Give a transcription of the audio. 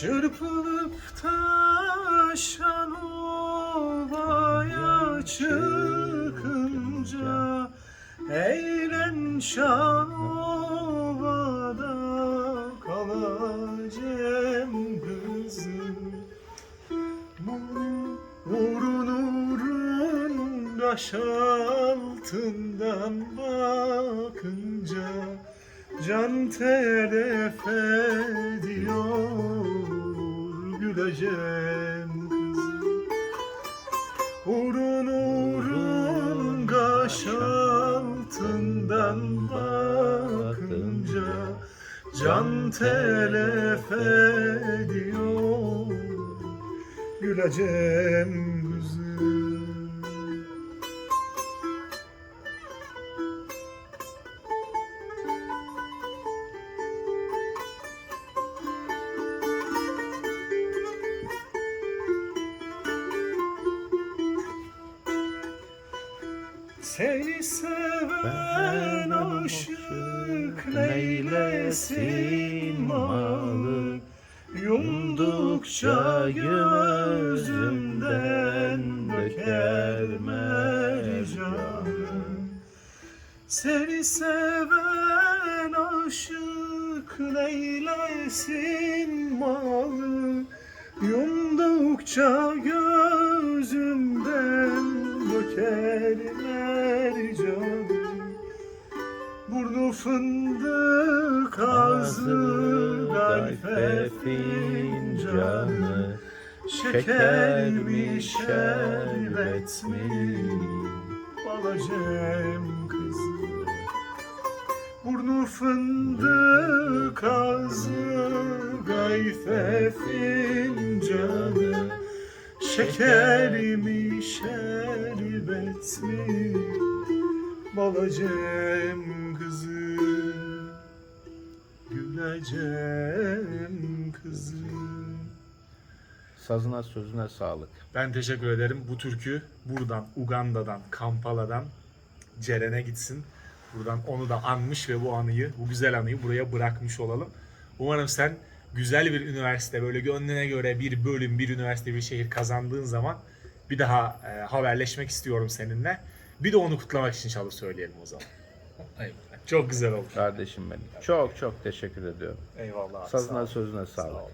Çırpılıp taşan ovaya çıkınca Eğlen şan ovada kalacağım kızım. Vurun vurun kaş altından bakınca Can telef ediyor güleceğim kızım Vurun vurun kaş altından bakınca Can telef ediyor. Güleceğim kızım Seni seven aşık neylesin malı? Yumdukça gözümden döker mercanı. Seni seven aşık neylesin malı? Yumdukça gözümden döker mercanı Burnu fındık ağzı gayfe fincanı. Şeker mi şerbet mi? Balacem kızım Burnu fındık ağzı gayfe fincanı Şeker mi şerbet mi balacem kızım Güleceğim kızım Sazına sözüne sağlık. Ben teşekkür ederim. Bu türkü buradan, Uganda'dan, Kampala'dan Ceren'e gitsin. Buradan onu da anmış ve bu anıyı, bu güzel anıyı buraya bırakmış olalım. Umarım sen güzel bir üniversite, böyle gönlüne göre bir bölüm, bir üniversite, bir şehir kazandığın zaman bir daha e, haberleşmek istiyorum seninle. Bir de onu kutlamak için çalıp söyleyelim o zaman. Çok güzel oldu. Kardeşim benim. Çok çok teşekkür ediyorum. Eyvallah. abi, sağ Sazına ol. sözüne Sağ sağlık. ol.